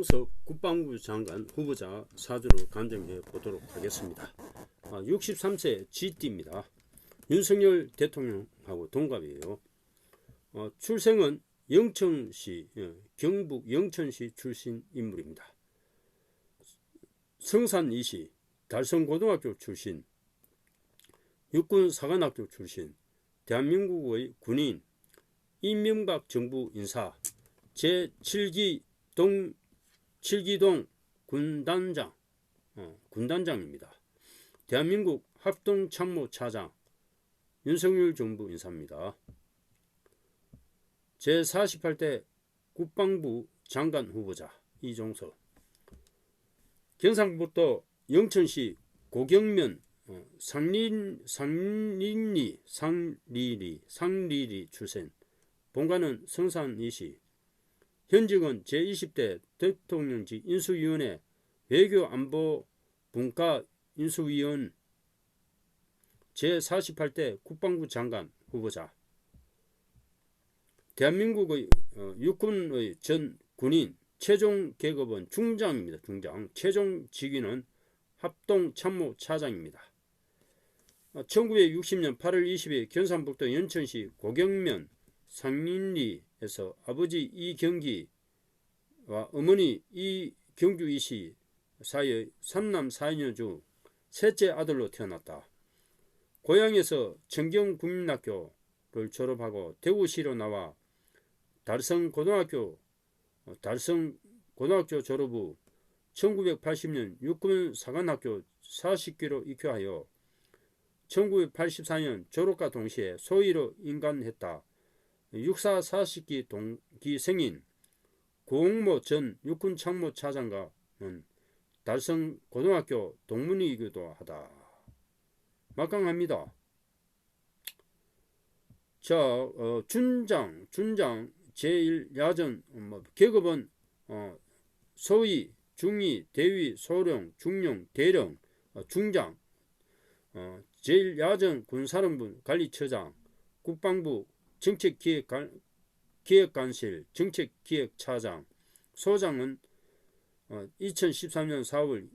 이종석 국방부 장관 후보자 사주를 간증해 보도록 하겠습니다. 아, 63세 GT입니다. 윤석열 대통령하고 동갑이에요. 어, 출생은 영천시, 예, 경북 영천시 출신 인물입니다. 성산 이시, 달성고등학교 출신, 육군사관학교 출신, 대한민국의 군인, 이명박 정부 인사, 제7기 동 7기동 군단장 어, 군단장입니다. 대한민국 합동참모차장 윤석열 정부 인사입니다. 제48대 국방부 장관 후보자 이종석 경상북도 영천시 고경면 어, 상린 상린리 상리리 상리리 출신 본관은 성산이시 현직은 제20대 대통령직 인수위원회 외교안보 분과 인수위원 제48대 국방부 장관 후보자 대한민국의 어, 육군의 전 군인 최종 계급은 중장입니다. 중장. 최종 직위는 합동참모차장입니다. 1960년 8월 20일 경상북도 연천시 고경면 상린리 에서 아버지 이경기와 어머니 이경주 이씨 사이의 삼남 사녀 중 셋째 아들로 태어났다. 고향에서 청경국민학교를 졸업하고 대구시로 나와 달성 고등학교 달성 고등학교 졸업 후 1980년 육군 사관학교 40기로 입교하여 1984년 졸업과 동시에 소위로 인간했다. 육사 40기 동기 생인 고홍모 전 육군 참모 차장과는 달성 고등학교 동문이기도 하다. 막강합니다. 자, 어, 준장, 준장 제1야전 뭐, 계급은 어, 소위, 중위, 대위, 소령, 중령, 대령, 어, 중장, 어, 제1야전 군사령부 관리처장, 국방부 정책기획관, 기획관실, 정책기획차장, 소장은 어, 2013년 4월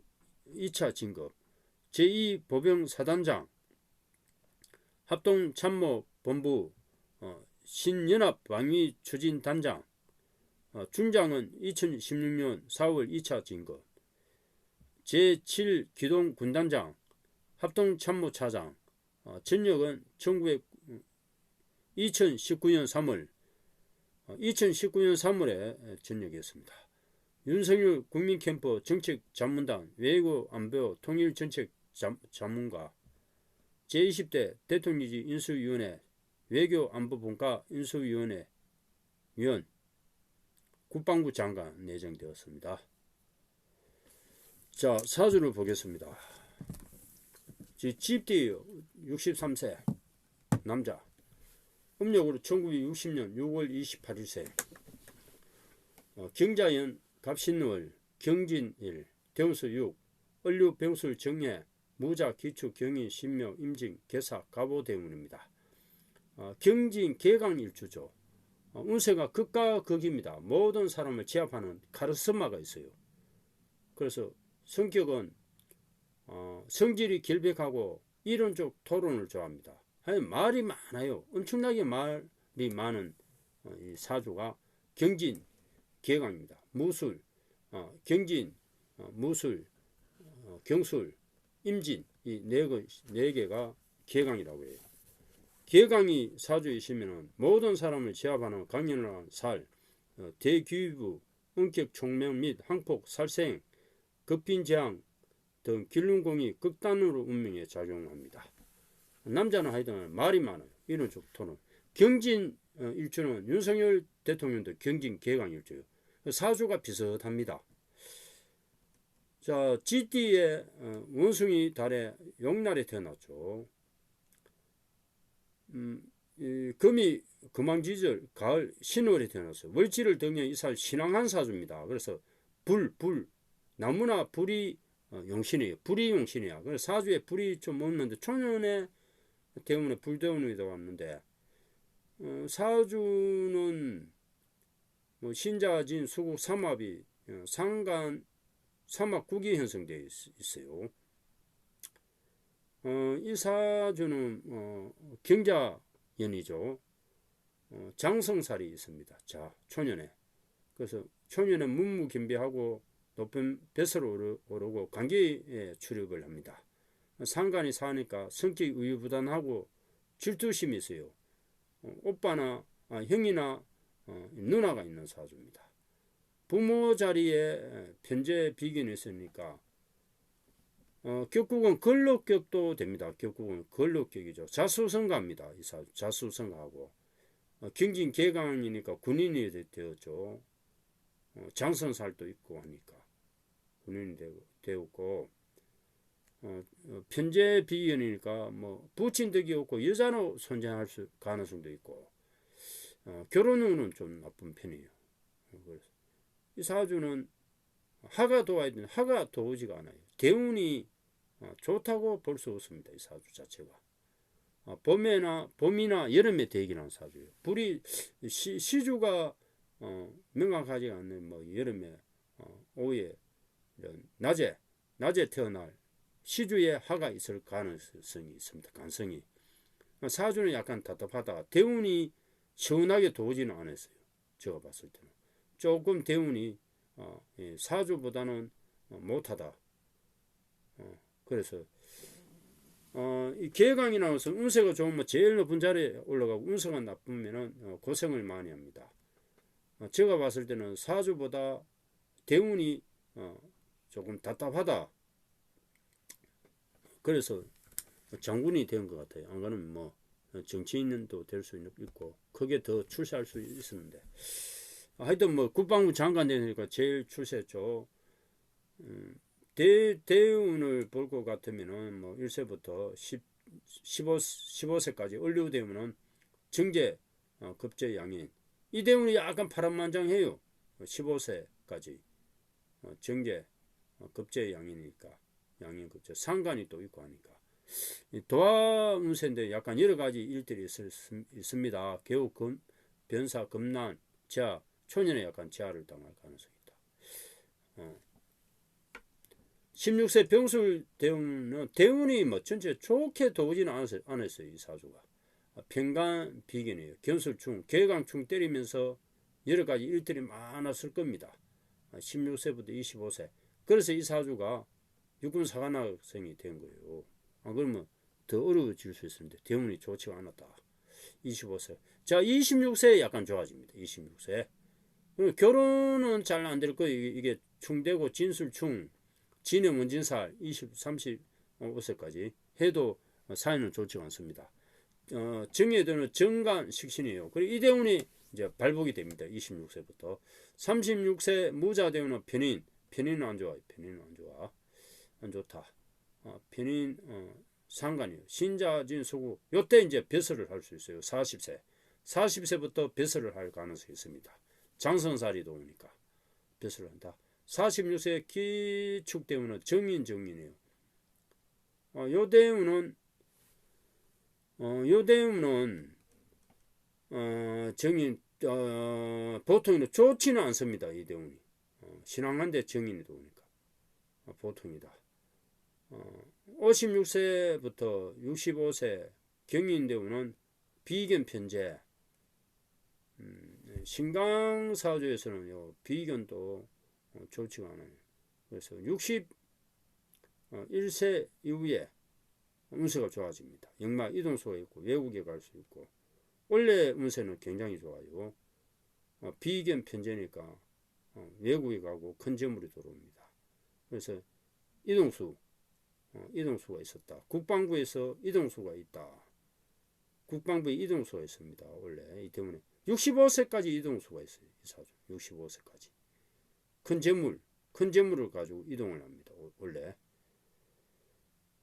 2차 진급, 제2보병사단장, 합동참모본부 어, 신연합 방위 추진 단장, 어, 중장은 2016년 4월 2차 진급, 제7 기동 군단장, 합동참모차장, 어, 전역은 1900, 2019년 3월, 2019년 3월에 전역이었습니다. 윤석열 국민캠프 정책자문단 외교 안보 통일 정책 자문가 제20대 대통령직 인수위원회 외교 안보분과 인수위원회 위원 국방부 장관 내정되었습니다. 자 사주를 보겠습니다. 집디 63세 남자 음력으로 1960년 6월 28일생 어, 경자연 갑신월 경진일 대운수 6 을류 병술 정해 무자 기축 경인 신묘 임진 개사 가보 대운입니다. 어, 경진 개강일주죠. 어, 운세가 극과 극입니다. 모든 사람을 제압하는 카르스마가 있어요. 그래서 성격은 어, 성질이 결백하고 이론적 토론을 좋아합니다. 말이 많아요. 엄청나게 말이 많은 어, 이 사주가 경진 개강입니다. 무술, 어, 경진, 어, 무술, 어, 경술, 임진 이네 네 개가 개강이라고 해요. 개강이 사주이시면 모든 사람을 제압하는 강연한 살, 어, 대기부, 원격 총명 및 항폭, 살생, 급빈 재앙 등 길륜공이 극단으로 운명에 작용합니다. 남자는 하여튼 말이 많아요. 이런 쪽 토는. 경진 어, 일주는 윤석열 대통령도 경진 개강 일주예요. 사주가 비슷합니다. 자, GT의 어, 원숭이 달에 용날에 태어났죠. 음, 이, 금이 금왕지절 가을 신월에 태어났어요. 월지를 등에 이살 신앙한 사주입니다. 그래서 불, 불, 나무나 불이 어, 용신이에요. 불이 용신이야. 그래서 사주에 불이 좀 없는데 초년에 때문에 불대운이라고 왔는데 어, 사주는 뭐 신자진 수국 삼합이 어, 상간 사막국이 형성되어 있, 있어요. 어, 이 사주는 어, 경자연이죠. 어, 장성살이 있습니다. 자, 초년에. 그래서 초년에 문무겸비하고 높은 뱃으로 오르고 관계에 출입을 합니다. 상관이 사니까 성격이 우유부단하고 질투심이 있어요. 어, 오빠나 아, 형이나 어, 누나가 있는 사주입니다. 부모 자리에 편제 비견이 있으니까 어, 격국은 근록격도 됩니다. 격국은 근록격이죠. 자수성가입니다. 이 사주 자수성가하고 어, 경진 개강이니까 군인이 되었죠. 어, 장선살도 있고 하니까 군인이 되었고 어, 어, 편제 비견이니까 뭐 부친 덕이 없고 여자로 손자할 수 가능성도 있고 어, 결혼 후는 좀 나쁜 편이에요. 어, 그래서 이 사주는 하가 도와야 되는 하가 도우지가 않아요. 대운이 어, 좋다고 볼 수 없습니다. 이 사주 자체가. 어, 봄에나 봄이나 여름에 대기하는 사주예요. 불이 시, 시주가 어, 명확하지 않는 뭐 여름에 어, 오후에 이런 낮에 낮에 태어날 시주에 하가 있을 가능성이 있습니다. 가능성이 사주는 약간 답답하다. 대운이 시원하게 도우지는 않았어요. 제가 봤을 때는 조금 대운이 어, 예, 사주보다는 어, 못하다. 어, 그래서 어, 이 계강이 나와서 운세가 좋으면 제일 높은 자리에 올라가고 운세가 나쁘면은 어, 고생을 많이 합니다. 어, 제가 봤을 때는 사주보다 대운이 어, 조금 답답하다. 그래서 장군이 된 것 같아요. 안 그러면 뭐 정치인도 될 수 있고 크게 더 출세할 수 있었는데 하여튼 뭐 국방부 장관 되니까 제일 출세했죠. 음, 대, 대운을 볼 것 같으면은 뭐 1세부터 10, 15, 15세까지 얼류되면은 정제, 어, 급제 양인. 이 대운이 약간 파란만장해요. 15세까지. 어, 정제, 어, 급제 양이니까. 양인 급제. 상관이 또 있고 하니까. 도화 운세인데 약간 여러 가지 일들이 있, 있습니다. 개우 금, 변사, 금난, 자, 초년에 약간 제한을 당할 가능성이 있다. 어. 16세 병술 대운은 대운이 뭐 전체 좋게 도우지는 않았어요, 않았어요 이 사주가 평간 비견이에요 견술충 개강충 때리면서 여러 가지 일들이 많았을 겁니다 16세부터 25세 그래서 이 사주가 육군 사관학생이 된 거예요 아, 그러면 더 어려워질 수 있었는데 대운이 좋지가 않았다 25세 자 26세에 약간 좋아집니다 26세 결혼은 잘 안 될 거예요 이게 충되고 진술충 진의 원진살 20, 35세까지 해도 사연은 좋지 않습니다. 어, 정예되는 정간 식신이에요. 그리고 이대운이 이제 발복이 됩니다. 26세부터 36세 무자대운은 편인, 편인은 안 좋아요. 편인은 안 좋아, 안 좋다. 어, 편인 어, 상관이에요. 신자진 수구 요때 이제 배설을 할 수 있어요. 40세, 40세부터 배설을 할 가능성이 있습니다. 장선살이 도우니까 배설을 한다. 46세 기축 대운은 정인 정인이에요. 어, 요 대운은 어, 요 대운은 어, 정인 어, 보통은 좋지는 않습니다. 이 대운이 어, 신앙한데 정인이 도우니까 어, 보통이다. 어, 56세부터 65세 경인 대운은 비견 편제 음, 네, 신강사주에서는 요 비견도 어, 좋지가 않아요. 그래서 61세 어, 이후에 운세가 좋아집니다. 역마 이동수가 있고 외국에 갈 수 있고 원래 운세는 굉장히 좋아요. 어, 비견 편제니까 외국에 가고 큰 재물이 들어옵니다. 그래서 이동수 이동수가 있었다. 국방부에서 이동수가 있다. 국방부에 이동수가 있습니다. 원래 이 때문에 65세까지 이동수가 있어요. 이 사주 65세까지. 큰 재물, 큰 재물을 가지고 이동을 합니다. 원래.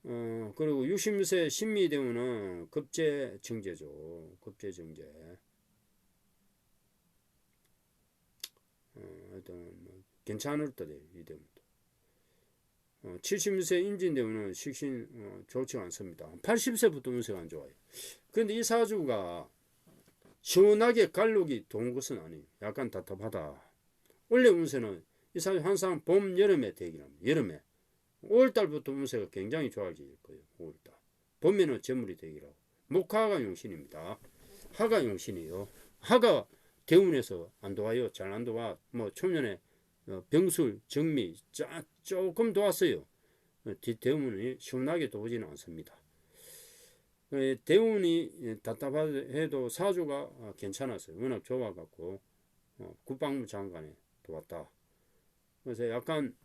어, 그리고 60세 신미대운은 급제 정제죠. 급제 정제. 어, 하여튼 뭐 괜찮을 듯해 이 대운도. 어, 70세 임진대운은 식신 어, 좋지 않습니다. 80세부터 운세가 안 좋아요. 그런데 이 사주가 시원하게 갈록이 도는 것은 아니에요. 약간 답답하다. 원래 운세는 이 사주 항상 봄, 여름에 대기합니다. 여름에. 5월달부터 운세가 굉장히 좋아질 거예요. 5월달. 봄에는 재물이 되기라고. 목화가 용신입니다. 하가 용신이에요. 하가 대운에서 안 도와요. 잘 안 도와. 뭐 초년에 어, 병술, 정미 짜, 조금 도왔어요. 어, 뒷 대운이 시원하게 도우지는 않습니다. 어, 대운이 답답해도 사주가 어, 괜찮았어요. 워낙 좋아갖고 어, 국방부 장관에 도왔다. 그래서 약간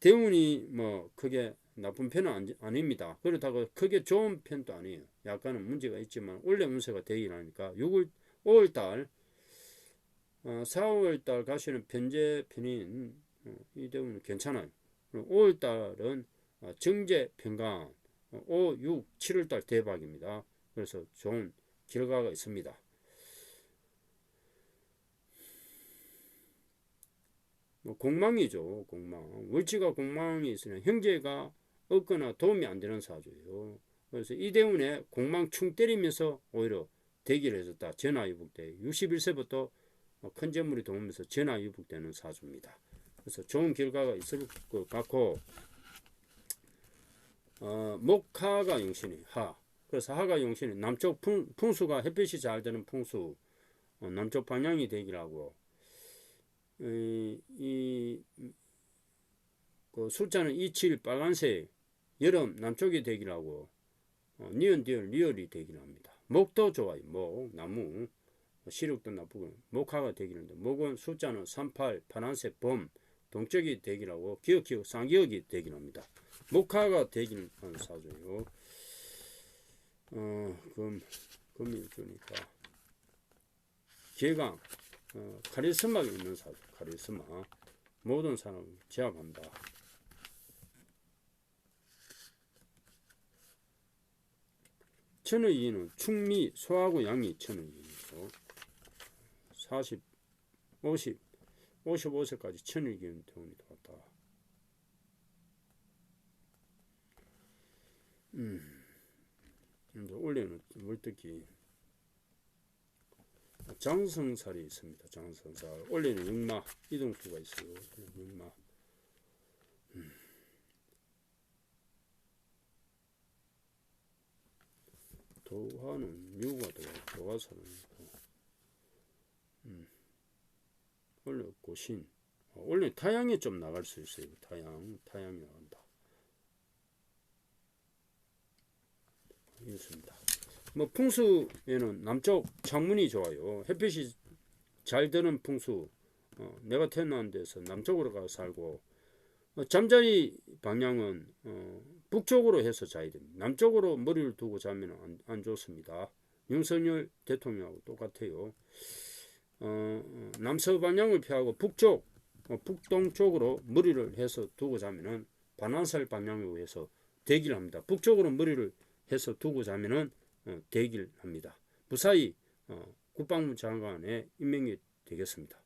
대운이 뭐 크게 나쁜 편은 아니- 아닙니다. 그렇다고 크게 좋은 편도 아니에요. 약간은 문제가 있지만 원래 운세가 되긴 하니까 6월 5월달 어, 4월달 가시는 편제 편인 어, 이 대운은 괜찮아요. 5월달은 어, 정제 평강 5, 6, 7월달 대박입니다. 그래서 좋은 결과가 있습니다. 뭐 공망이죠, 공망. 월지가 공망이 있으면 형제가 없거나 도움이 안 되는 사주예요. 그래서 이 대운에 공망 충 때리면서 오히려 대기를 해줬다. 전화위복대 61세부터 큰 재물이 도우면서 전화위복되는 사주입니다. 그래서 좋은 결과가 있을 것 같고 어, 목화가 용신이 하. 그래서 하가 용신이 남쪽 풍, 풍수가 햇빛이 잘 되는 풍수 어, 남쪽 방향이 되기라고 이, 이, 그 숫자는 27 빨간색 여름 남쪽이 되기라고 어, 니은 디을 리얼이 되기를 합니다. 목도 좋아요. 목 나무 시력도 나쁘고 목화가 되기는데 목은 숫자는 38 파란색 범 동쪽이 되기라고 기억 기억 상기억이 합니다. 목화가 하는 사주예요. 어, 금 금이 주니까 개강 어, 카리스마가 있는 사주 카리스마 모든 사람을 제압한다. 천의인은 충미 소하고 양이 천의인이고 40 50 55세까지 천의기운 대운이 왔다. 음, 올해는 월특히 장성살이 있습니다. 장성살 올해는 역마 이동수가 있어요. 역마 음. 도화는 묘가 되고 도화사는 음. 원래 고신 어, 원래 타양에 좀 나갈 수 있어요. 타양 타양이 나간다. 이렇습니다. 뭐 풍수에는 남쪽 창문이 좋아요. 햇빛이 잘 드는 풍수. 어, 내가 태어난 데서 남쪽으로 가서 살고 어, 잠자리 방향은 어, 북쪽으로 해서 자야 됩니다. 남쪽으로 머리를 두고 자면 안, 안 좋습니다. 윤석열 대통령하고 똑같아요. 어, 어, 남서 방향을 피하고 북쪽, 어, 북동쪽으로 머리를 해서 두고 자면은 반환살 방향으로 해서 대기를 합니다. 북쪽으로 머리를 해서 두고 자면은 어, 대기를 합니다. 무사히 어, 국방부 장관에 임명이 되겠습니다.